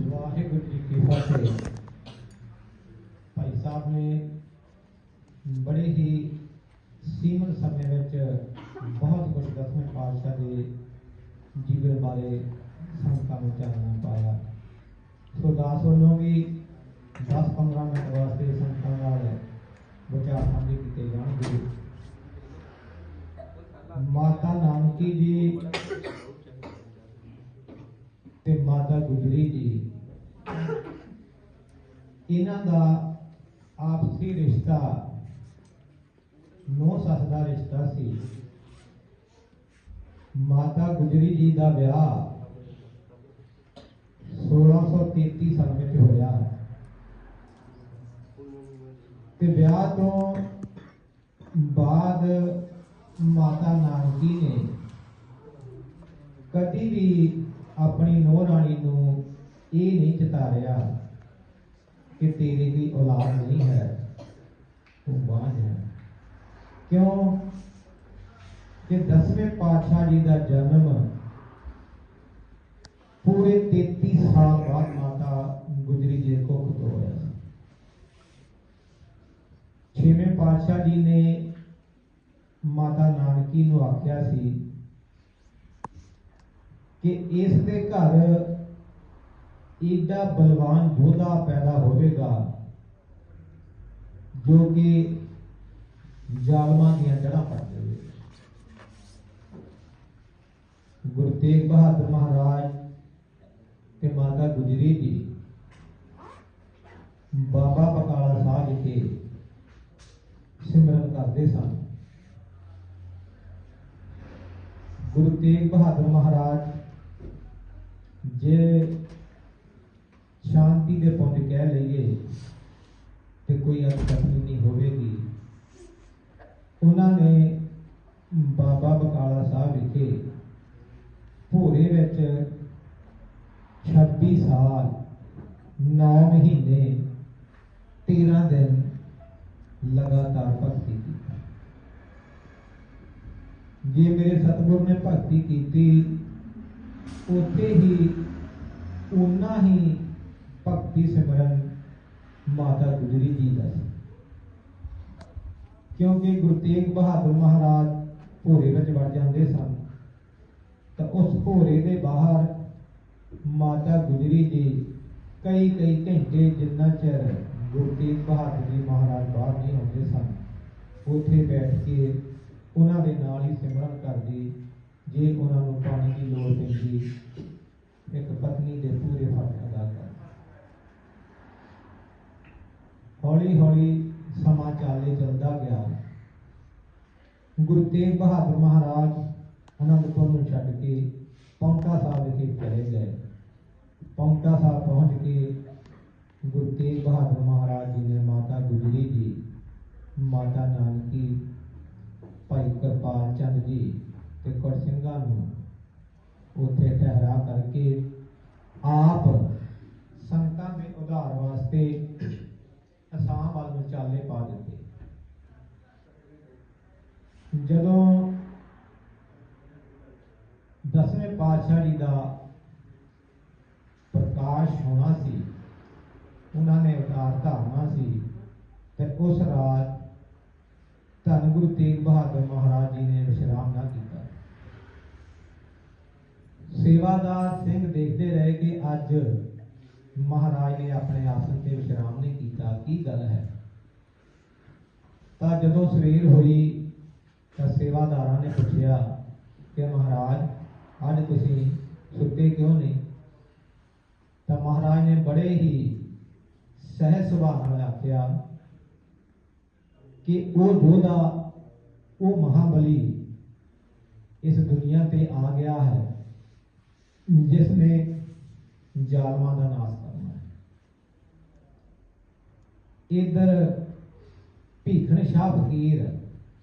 ਵਾਹਿਗੁਰੂ ਜੀ ਕੀ ਫਤਿਹ। ਭਾਈ ਸਾਹਿਬ ਨੇ ਬੜੇ ਹੀ ਸੀਮਤ ਸਮੇਂ ਵਿੱਚ ਬਹੁਤ ਕੁਝ ਦਸਵੇਂ ਪਾਤਸ਼ਾਹ ਦੇ ਜੀਵਨ ਬਾਰੇ ਸੰਤਾਂ ਨੂੰ ਚਾਨਣਾ ਪਾਇਆ। ਸੋ ਦਾਸ ਵੱਲੋਂ ਵੀ 10-15 ਮਿੰਟ ਵਾਸਤੇ ਸੰਤਾਂ ਨਾਲ ਵਿਚਾਰ ਸਾਂਝੇ ਕੀਤੇ ਜਾਣਗੇ। ਮਾਤਾ ਨਾਨਕੀ ਜੀ ਤੇ ਮਾਤਾ ਗੁਜਰੀ ਜੀ। ਇਹਨਾਂ ਦਾ ਆਪਸੀ ਰਿਸ਼ਤਾ ਨੋ ਸੱਸ ਦਾ ਰਿਸ਼ਤਾ ਸੀ। ਮਾਤਾ ਗੁਜਰੀ ਜੀ ਦਾ ਵਿਆਹ 1633 ਸਾਲ ਵਿੱਚ ਹੋਇਆ। ਤੇ ਵਿਆਹ ਤੋਂ ਬਾਅਦ ਮਾਤਾ ਨਾਨਕੀ ਨੇ ਕਦੀ ਵੀ ਆਪਣੀ ਨੂੰਹ ਰਾਣੀ ਨੂੰ ਇਹ ਨਹੀਂ ਚਿਤਾਰਿਆ ਕਿ ਤੇਰੀ ਕੋਈ ਔਲਾਦ ਨਹੀਂ ਹੈ, ਤੂੰ ਬਾਝ ਹੈ। ਕਿਉਂ? ਕਿ ਦਸਵੇਂ ਪਾਤਸ਼ਾਹ ਜੀ ਦਾ ਜਨਮ ਪੂਰੇ 33 ਸਾਲ ਬਾਅਦ ਮਾਤਾ ਗੁਜਰੀ ਜੀ ਦੇ ਤੋਂ ਹੋਇਆ ਸੀ। ਛੇਵੇਂ ਪਾਤਸ਼ਾਹ ਜੀ ਨੇ ਮਾਤਾ ਨਾਨਕੀ ਨੂੰ ਆਖਿਆ ਸੀ ਕਿ ਇਸ ਦੇ ਘਰ ਏਡਾ ਬਲਵਾਨ ਯੋਧਾ ਪੈਦਾ ਹੋਵੇਗਾ ਜੋ ਕਿ ਜ਼ਾਲਮਾਂ ਦੀਆਂ ਜੜ੍ਹਾਂ ਪੱਟ ਦੇਵੇ ਗੁਰੂ ਤੇਗ ਬਹਾਦਰ ਮਹਾਰਾਜ ਤੇ ਮਾਤਾ ਗੁਜਰੀ ਜੀ, ਬਾਬਾ ਬਕਾਲਾ ਸਾਹਿਬ ਵਿਖੇ ਸਿਮਰਨ ਕਰਦੇ ਸਨ। ਗੁਰੂ ਤੇਗ ਬਹਾਦਰ ਮਹਾਰਾਜ ਜੇ ਸ਼ਾਂਤੀ ਦੇ ਪੁੰਜ ਕਹਿ ਲਈਏ ਤੇ ਕੋਈ ਅਤਕਥਨੀ ਨਹੀਂ ਹੋਵੇਗੀ। ਉਹਨਾਂ ਨੇ ਬਾਬਾ ਬਕਾਲਾ ਸਾਹਿਬ ਵਿਖੇ ਭੋਰੇ ਵਿੱਚ 26 ਸਾਲ 9 ਮਹੀਨੇ 13 ਦਿਨ ਲਗਾਤਾਰ ਭਗਤੀ ਕੀਤੀ। ਜੇ ਮੇਰੇ ਸਤਿਗੁਰ ਨੇ ਭਗਤੀ ਕੀਤੀ, ਉੱਥੇ ਹੀ ਉਨਾ ਹੀ ਭਗਤੀ ਸਿਮਰਨ ਮਾਤਾ ਗੁਜਰੀ ਜੀ ਦਾ ਸੀ। ਕਿਉਂਕਿ ਗੁਰੂ ਤੇਗ ਬਹਾਦਰ ਮਹਾਰਾਜ ਭੋਰੇ ਵਿੱਚ ਵੜ ਜਾਂਦੇ ਸਨ, ਤਾਂ ਉਸ ਭੋਰੇ ਦੇ ਬਾਹਰ ਮਾਤਾ ਗੁਜਰੀ ਜੀ ਕਈ ਕਈ ਘੰਟੇ ਜਿੰਨਾ ਚਿਰ ਗੁਰੂ ਤੇਗ ਬਹਾਦਰ ਜੀ ਮਹਾਰਾਜ ਬਾਹਰ ਨਹੀਂ ਆਉਂਦੇ ਸਨ, ਉੱਥੇ ਬੈਠ ਕੇ ਉਹਨਾਂ ਦੇ ਨਾਲ ਹੀ ਸਿਮਰਨ ਕਰਦੀ, ਜੇ ਉਹਨਾਂ ਨੂੰ ਪਾਣੀ ਦੀ ਲੋੜ ਪੈਂਦੀ ਇੱਕ ਪਤਨੀ ਦੇ ਪੂਰੇ ਫਰਜ਼ ਅਦਾ ਕਰ ਹੌਲੀ ਹੌਲੀ ਸਮਾਂ ਚਾਲੇ ਚੱਲਦਾ ਗਿਆ। ਗੁਰੂ ਤੇਗ ਬਹਾਦਰ ਮਹਾਰਾਜ ਅਨੰਦਪੁਰ ਨੂੰ ਛੱਡ ਕੇ ਪੌਂਟਾ ਸਾਹਿਬ ਵਿਖੇ ਚਲੇ ਗਏ। ਪੌਂਟਾ ਸਾਹਿਬ ਪਹੁੰਚ ਕੇ ਗੁਰੂ ਤੇਗ ਬਹਾਦਰ ਮਹਾਰਾਜ ਜੀ ਨੇ ਮਾਤਾ ਗੁਜਰੀ ਜੀ, ਮਾਤਾ ਨਾਨਕੀ, ਭਾਈ ਕਿਰਪਾਲ ਚੰਦ ਜੀ ਤੇ ਕੁੜ ਸਿੰਘਾਂ ਨੂੰ ਉੱਥੇ ਠਹਿਰਾ ਕਰਕੇ ਆਪ ਸੰਗਤਾਂ ਦੇ ਉਧਾਰ ਵਾਸਤੇ ਅਸਾਮ ਵੱਲ ਨੂੰ ਪਾ ਦਿੱਤੇ ਜਦੋਂ ਦਸਵੇਂ ਪਾਤਸ਼ਾਹ ਜੀ ਦਾ ਪ੍ਰਕਾਸ਼ ਹੋਣਾ ਸੀ, ਉਹਨਾਂ ਨੇ ਅਵਤਾਰ ਧਾਰਨਾ ਸੀ ਤੇ ਉਸ ਰਾਤ ਧੰਨ ਗੁਰੂ ਤੇਗ ਬਹਾਦਰ ਮਹਾਰਾਜ ਜੀ ਨੇ ਵਿਸ਼ਰਾਮ ਨਾ ਕੀਤਾ। ਸੇਵਾਦਾਰ ਸਿੰਘ ਦੇਖਦੇ ਰਹੇ ਕਿ ਅੱਜ ਮਹਾਰਾਜ ਨੇ ਆਪਣੇ ਆਸਣ ਤੇ ਵਿਸ਼ਰਾਮ ਨਹੀਂ ਕੀਤਾ ਕੀ ਗੱਲ ਹੈ? ਤਾਂ ਜਦੋਂ ਸਵੇਰ ਹੋਈ, ਤਾਂ ਸੇਵਾਦਾਰਾਂ ਨੇ ਪੁੱਛਿਆ ਕਿ ਮਹਾਰਾਜ, ਅੱਜ ਤੁਸੀਂ ਸੁੱਤੇ ਕਿਉਂ ਨਹੀਂ? ਤਾਂ ਮਹਾਰਾਜ ਨੇ ਬੜੇ ਹੀ ਸਹਿਜ ਸੁਭਾਅ ਨਾਲ ਆਖਿਆ ਕਿ ਉਹ ਯੋਧਾ, ਉਹ ਮਹਾਬਲੀ ਇਸ ਦੁਨੀਆ ਤੇ ਆ ਗਿਆ ਹੈ, ਜਿਸ ਨੇ ਜ਼ਾਲਮਾਂ ਦਾ ਨਾਮ ਕਰਨਾ ਹੈ ਇਧਰ ਭੀਖਣ ਸ਼ਾਹ ਫਕੀਰ,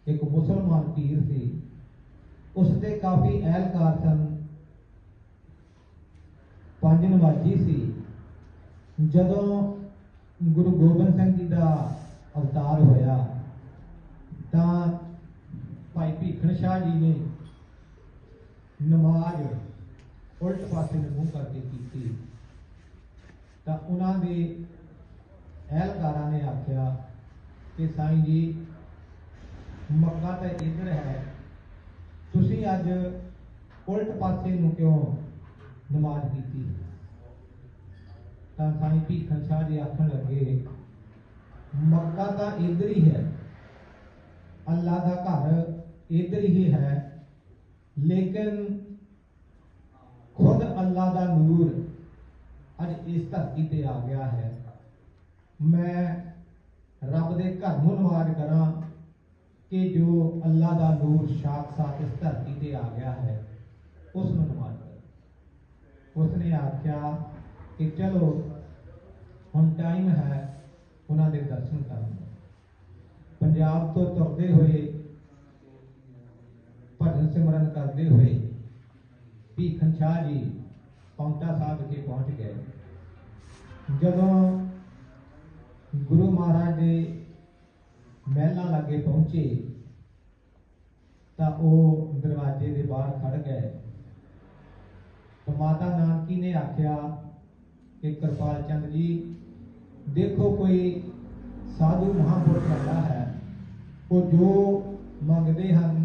ਇੱਕ ਮੁਸਲਮਾਨ ਪੀਰ ਸੀ, ਉਸ 'ਤੇ ਕਾਫੀ ਅਹਿਲਕਾਰ ਸਨ। ਪੰਜ ਨਵਾਜੀ ਸੀ। ਜਦੋਂ ਗੁਰੂ ਗੋਬਿੰਦ ਸਿੰਘ ਜੀ ਦਾ ਅਵਤਾਰ ਹੋਇਆ, ਤਾਂ ਭਾਈ ਭੀਖਣ ਸ਼ਾਹ ਜੀ ਨੇ ਨਮਾਜ਼ ਉਲਟ ਪਾਸੇ ਨੂੰ ਮੂੰਹ ਕਰਕੇ ਕੀਤੀ। ਤਾਂ ਉਹਨਾਂ ਦੇ ਅਹਿਲਕਾਰਾਂ ਨੇ ਆਖਿਆ ਕਿ ਸਾਈਂ ਜੀ, ਮੱਕਾ ਤਾਂ ਇੱਧਰ ਹੈ। ਤੁਸੀਂ ਅੱਜ ਉਲਟ ਪਾਸੇ ਨੂੰ ਕਿਉਂ ਨਮਾਜ਼ ਕੀਤੀ? ਤਾਂ ਸਾਈਂ ਭੀਖਣ ਸ਼ਾਹ ਜੀ ਆਖਣ ਲੱਗੇ, ਮੱਕਾ ਤਾਂ ਇੱਧਰ ਹੀ ਹੈ। ਅੱਲਾ ਦਾ ਘਰ ਇੱਧਰ ਹੀ ਹੈ, ਲੇਕਿਨ ਖੁਦ ਅੱਲਾ ਦਾ ਨੂਰ ਅੱਜ ਇਸ ਧਰਤੀ ਤੇ ਆ ਗਿਆ ਹੈ। ਮੈਂ ਰੱਬ ਦੇ ਘਰ ਨੂੰ ਨਵਾਜ਼ ਕਰਾਂ ਕਿ ਜੋ ਅੱਲਾ ਦਾ ਨੂਰ ਸਾਖਸਾਤ ਇਸ ਧਰਤੀ ਤੇ ਆ ਗਿਆ ਹੈ, ਉਸ ਨੂੰ ਨਵਾਜ਼ ਕਰ। ਉਸ ਨੇ ਆਖਿਆ ਕਿ ਚਲੋ, ਹੁਣ ਟਾਈਮ ਹੈ, ਉਹਨਾਂ ਦੇ ਦਰਸ਼ਨ ਕਰਨ ਦਾ। ਪੰਜਾਬ ਤੋਂ ਤੁਰਦੇ ਹੋਏ, ਭਜਨ ਸਿਮਰਨ ਕਰਦੇ ਹੋਏ ਭੀਖਨ ਸ਼ਾਹ ਜੀ ਪੌਂਟਾ ਸਾਹਿਬ ਵਿਖੇ ਪਹੁੰਚ ਗਏ। ਜਦੋਂ ਗੁਰੂ ਮਹਾਰਾਜ ਦੇ ਮਹਿਲਾਂ ਲਾਗੇ ਪਹੁੰਚੇ ਤਾਂ ਉਹ ਦਰਵਾਜ਼ੇ ਦੇ ਬਾਹਰ ਖੜ ਗਏ। ਤਾਂ ਮਾਤਾ ਨਾਨਕੀ ਨੇ ਆਖਿਆ ਕਿ ਕਿਰਪਾਲ ਚੰਦ ਜੀ, ਦੇਖੋ ਕੋਈ ਸਾਧੂ ਮਹਾਂਪੁਰਖ ਆਇਆ ਹੈ, ਉਹ ਜੋ ਮੰਗਦੇ ਹਨ,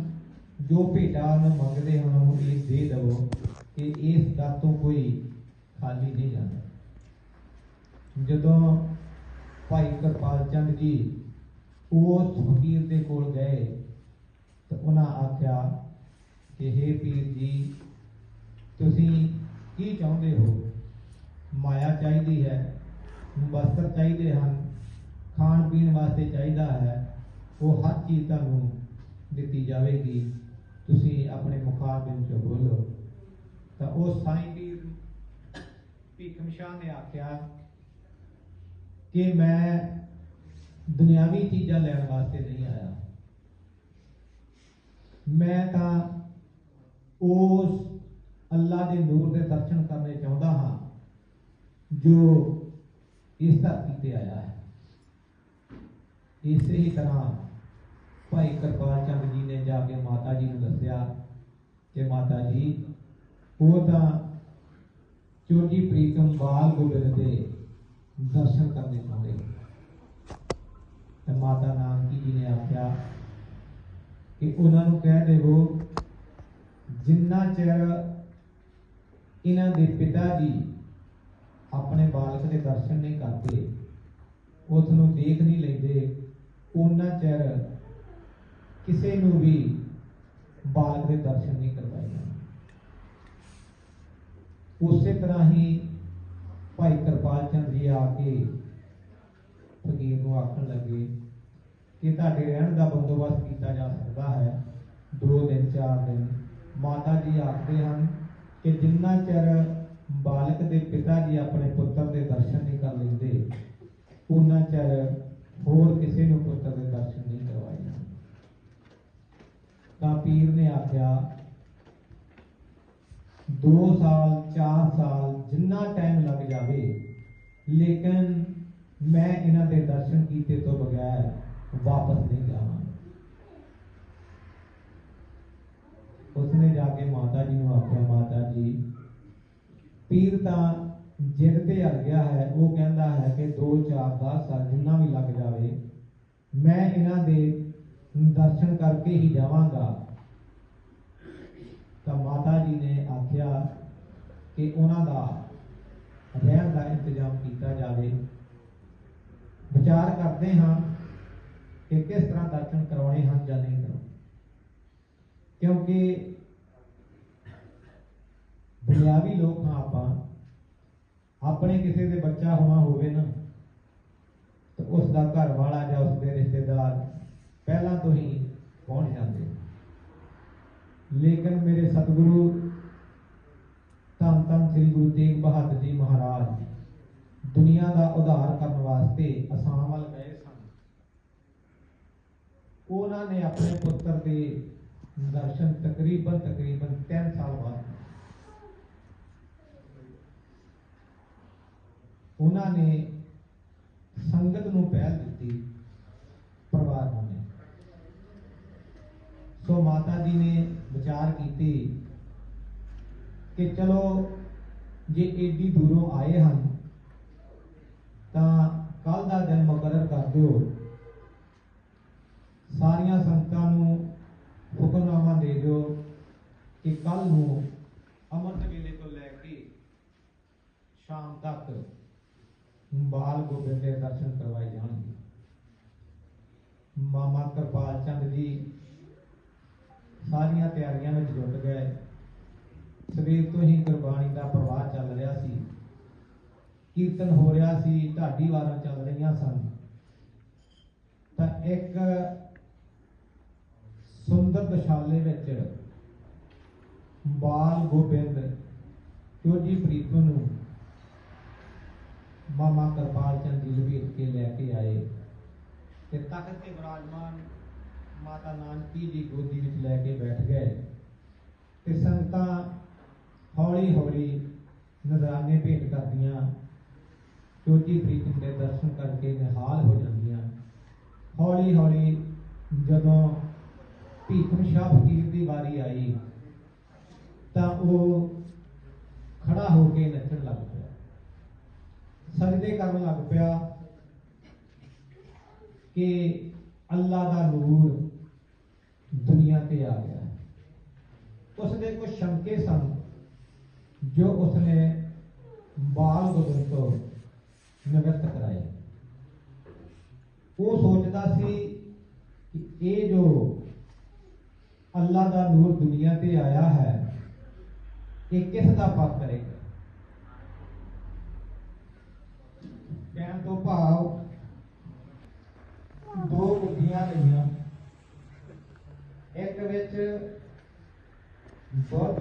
ਜੋ ਭੇਟਾ ਨੂੰ ਮੰਗਦੇ ਹਨ ਉਹ ਇਹ ਦੇ ਦੇਵੋ ਕਿ ਇਸ ਦਰ ਤੋਂ ਕੋਈ ਖਾਲੀ ਨਹੀਂ ਜਾਂਦਾ। ਜਦੋਂ ਭਾਈ ਕਿਰਪਾਲ ਚੰਦ ਜੀ ਉਸ ਫਕੀਰ ਦੇ ਕੋਲ ਗਏ ਤਾਂ ਉਹਨਾਂ ਆਖਿਆ ਕਿ हे ਪੀਰ ਜੀ, ਤੁਸੀਂ ਕੀ ਚਾਹੁੰਦੇ ਹੋ? ਮਾਇਆ ਚਾਹੀਦੀ ਹੈ, ਵਸਤਰ ਚਾਹੀਦੇ ਹਨ, ਖਾਣ ਪੀਣ ਵਾਸਤੇ ਚਾਹੀਦਾ ਹੈ, ਉਹ ਹਰ ਚੀਜ਼ ਤੁਹਾਨੂੰ ਦਿੱਤੀ ਜਾਵੇਗੀ। ਤੁਸੀਂ ਆਪਣੇ ਮੁਖਾਰ ਵਿੱਚ ਬੋਲੋ। ਤਾਂ ਉਹ ਸਾਈਂ ਪੀਰ ਭੀਖਮ ਸ਼ਾਹ ਨੇ ਆਖਿਆ ਕਿ ਮੈਂ ਦੁਨਿਆਵੀ ਚੀਜ਼ਾਂ ਲੈਣ ਵਾਸਤੇ ਨਹੀਂ ਆਇਆ। ਮੈਂ ਤਾਂ ਉਸ ਅੱਲਾ ਦੇ ਨੂਰ ਦੇ ਦਰਸ਼ਨ ਕਰਨੇ ਚਾਹੁੰਦਾ ਹਾਂ, ਜੋ ਇਸ ਧਰਤੀ ਤੇ ਆਇਆ ਹੈ। ਇਸੇ ਹੀ ਤਰ੍ਹਾਂ ਭਾਈ ਕਿਰਪਾਲ ਚੰਦ ਜੀ ਨੇ ਜਾ ਕੇ ਮਾਤਾ ਜੀ ਨੂੰ ਦੱਸਿਆ ਕਿ ਮਾਤਾ ਜੀ, ਉਹ ਤਾਂ ਚੋਜੀ ਪ੍ਰੀਤਮ ਬਾਲ ਗੋਬਿੰਦ ਦੇ ਦਰਸ਼ਨ ਕਰਨੇ ਪਾਉਂਦੇ ਤੇ ਮਾਤਾ ਨਾਨਕੀ ਜੀ ਨੇ ਆਖਿਆ ਕਿ ਉਹਨਾਂ ਨੂੰ ਕਹਿ ਦੇਵੋ, ਜਿੰਨਾ ਚਿਰ ਇਹਨਾਂ ਦੇ ਪਿਤਾ ਜੀ ਆਪਣੇ ਬਾਲਕ ਦੇ ਦਰਸ਼ਨ ਨਹੀਂ ਕਰਦੇ ਉਸ ਨੂੰ ਦੇਖ ਨਹੀਂ ਲੈਂਦੇ, ਉਹਨਾਂ ਚਿਰ ਕਿਸੇ ਨੂੰ ਵੀ ਬਾਲਕ ਦੇ ਦਰਸ਼ਨ ਨਹੀਂ ਕਰਵਾਏ ਉਸੇ ਤਰ੍ਹਾਂ ਹੀ ਭਾਈ ਕਿਰਪਾਲ ਚੰਦ ਜੀ ਆ ਕੇ ਫਕੀਰ ਨੂੰ ਆਖਣ ਲੱਗੇ ਕਿ ਤੁਹਾਡੇ ਰਹਿਣ ਦਾ ਬੰਦੋਬਸਤ ਕੀਤਾ ਜਾ ਸਕਦਾ ਹੈ। ਦੋ ਦਿਨ, ਚਾਰ ਦਿਨ। ਮਾਤਾ ਜੀ ਆਖਦੇ ਹਨ ਕਿ ਜਿੰਨਾ ਚਿਰ ਬਾਲਕ ਦੇ ਪਿਤਾ ਜੀ ਆਪਣੇ ਪੁੱਤਰ ਦੇ ਦਰਸ਼ਨ ਨਹੀਂ ਕਰ ਲੈਂਦੇ ਉਹਨਾਂ ਚਿਰ ਹੋਰ ਕਿਸੇ ਨੂੰ ਪੁੱਤਰ ਦੇ ਦਰਸ਼ਨ ਨਹੀਂ ਕਰਵਾਏ ਤਾਂ ਪੀਰ ਨੇ ਆਖਿਆ 2 ਸਾਲ 4 ਸਾਲ ਜਿੰਨਾ ਟਾਈਮ ਲੱਗ ਜਾਵੇ ਲੇਕਿਨ ਮੈਂ ਇਹਨਾਂ ਦੇ ਦਰਸ਼ਨ ਕੀਤੇ ਤੋਂ ਬਗੈਰ ਵਾਪਸ ਨਹੀਂ ਜਾਵਾਂਗਾ ਉਸਨੇ ਜਾ ਕੇ ਮਾਤਾ ਜੀ ਨੂੰ ਆਖਿਆ ਮਾਤਾ ਜੀ ਪੀਰ ਤਾਂ ਜਿੱਦ ਤੇ ਅੜ ਗਿਆ ਹੈ ਉਹ ਕਹਿੰਦਾ ਹੈ ਕਿ 2 4 10 ਸਾਲ ਜਿੰਨਾ ਵੀ ਲੱਗ ਜਾਵੇ ਮੈਂ ਇਹਨਾਂ ਦੇ ਦਰਸ਼ਨ ਕਰਕੇ ਹੀ ਜਾਵਾਂਗਾ ਤਾਂ ਮਾਤਾ ਜੀ ਨੇ ਆਖਿਆ ਕਿ ਉਹਨਾਂ ਦਾ ਰਹਿਣ ਦਾ ਇੰਤਜ਼ਾਮ ਕੀਤਾ ਜਾਵੇ। ਵਿਚਾਰ ਕਰਦੇ ਹਾਂ ਕਿ ਕਿਸ ਤਰ੍ਹਾਂ ਦਰਸ਼ਨ ਕਰਾਉਣੇ ਹਨ ਜਾਂ ਨਹੀਂ ਕਰਾਉਣੇ। ਕਿਉਂਕਿ ਦੁਨਿਆਵੀ ਲੋਕ ਹਾਂ ਆਪਾਂ, ਆਪਣੇ ਕਿਸੇ ਦੇ ਬੱਚਾ ਹੋਣਾ ਹੋਵੇ ਨਾ, ਤਾਂ ਉਸ ਦਾ ਘਰ ਵਾਲਾ ਜਾਂ ਉਸ ਦੇ ਰਿਸ਼ਤੇਦਾਰ ਪਹਿਲਾਂ ਤੋਂ ਹੀ ਪਹੁੰਚ ਜਾਂਦੇ। ਲੇਕਿਨ ਮੇਰੇ ਸਤਿਗੁਰੂ ਧੰਨ ਧੰਨ ਸ੍ਰੀ ਗੁਰੂ ਤੇਗ ਬਹਾਦਰ ਜੀ ਮਹਾਰਾਜ ਦੁਨੀਆ ਦਾ ਉਧਾਰ ਕਰਨ ਵਾਸਤੇ ਅਸਾਮ ਵੱਲ ਗਏ ਸਨ। ਉਹਨਾਂ ਨੇ ਆਪਣੇ ਪੁੱਤਰ ਦੇ ਦਰਸ਼ਨ ਤਕਰੀਬਨ ਤਕਰੀਬਨ 3 ਸਾਲ ਬਾਅਦ ਉਹਨਾਂ ਨੇ ਸੰਗਤ ਨੂੰ ਪਹਿਲ ਦਿੱਤੀ। ਕਿ ਚਲੋ ਜੇ ਏਡੀ ਦੂਰੋਂ ਆਏ ਹਨ, ਤਾਂ ਕੱਲ ਦਾ ਦਿਨ ਮੁਕਰਰ ਕਰ ਦਿਓ। ਸਾਰੀਆਂ ਸੰਗਤਾਂ ਨੂੰ ਹੁਕਮਨਾਮਾ ਦੇ ਦਿਓ ਕਿ ਕੱਲ ਨੂੰ ਅੰਮ੍ਰਿਤ ਵੇਲੇ ਤੋਂ ਲੈ ਕੇ ਸ਼ਾਮ ਤੱਕ ਬਾਲ ਗੋਬਿੰਦ ਦੇ ਦਰਸ਼ਨ ਕਰਵਾਏ ਜਾਣਗੇ। ਮਾਮਾ ਕਿਰਪਾਲ ਚੰਦ ਜੀ ਸਾਰੀਆਂ ਤਿਆਰੀਆਂ ਵਿੱਚ ਜੁਟ ਗਏ। ਤੋਂ ਹੀ ਗੁਰਬਾਣੀ ਦਾ ਪ੍ਰਵਾਹ ਚੱਲ ਰਿਹਾ ਸੀ। ਕੀਰਤਨ ਹੋ ਰਿਹਾ ਸੀ, ਢਾਡੀ ਵਾਰਾਂ ਚੱਲ ਰਹੀਆਂ ਸਨ। ਤਾਂ ਇੱਕ ਸੁੰਦਰ ਦਸ਼ਾਲੇ ਵਿੱਚ ਬਾਲ ਗੋਬਿੰਦ ਚੋਜੀ ਪ੍ਰੀਤਮ ਨੂੰ ਮਾਮਾ ਕਰਪਾਲ ਚੰਦ ਜੀ ਲਵੇਟ ਕੇ ਲੈ ਕੇ ਆਏ ਤੇ ਤਖਤ ਤੇ ਵਿਰਾਜਮਾਨ ਮਾਤਾ ਨਾਨਕੀ ਦੀ ਗੋਦੀ ਵਿੱਚ ਲੈ ਕੇ ਬੈਠ ਗਏ ਤੇ ਸੰਗਤਾਂ ਹੌਲੀ ਹੌਲੀ ਨਜ਼ਰਾਨੇ ਭੇਟ ਕਰਦੀਆਂ। ਚੋਟੀ ਪ੍ਰੀਤਮ ਦੇ ਦਰਸ਼ਨ ਕਰਕੇ ਨਿਹਾਲ ਹੋ ਜਾਂਦੀਆਂ। ਹੌਲੀ ਹੌਲੀ ਜਦੋਂ ਭੀਖਮ ਸ਼ਾਹ ਫਕੀਰ ਦੀ ਵਾਰੀ ਆਈ, ਤਾਂ ਉਹ ਖੜਾ ਹੋ ਕੇ ਨੱਚਣ ਲੱਗ ਪਿਆ। ਸਜਦੇ ਕਰਨ ਲੱਗ ਪਿਆ ਕਿ ਅੱਲਾ ਦਾ ਨੂਰ ਦੁਨੀਆ ਤੇ ਆ ਗਿਆ। ਉਸ ਦੇ ਕੁਝ ਸ਼ੰਕੇ ਸਨ। ਜੋ ਉਸਨੇ ਬਾਲ ਗੋਬਿੰਦ ਤੋਂ ਨਿਵਰਤ ਕਰਾਏ ਉਹ ਸੋਚਦਾ ਸੀ ਕਿ ਇਹ ਜੋ ਅੱਲਾ ਦਾ ਨੂਰ ਦੁਨੀਆ ਤੇ ਆਇਆ ਹੈ, ਇਹ ਕਿਸ ਦਾ ਪਾਪ ਕਰੇਗਾ? ਕਹਿਣ ਤੋਂ ਭਾਵ ਦੋ ਬੁੱਧੀਆਂ ਲਈਆਂ ਇੱਕ ਵਿੱਚ ਬਹੁਤ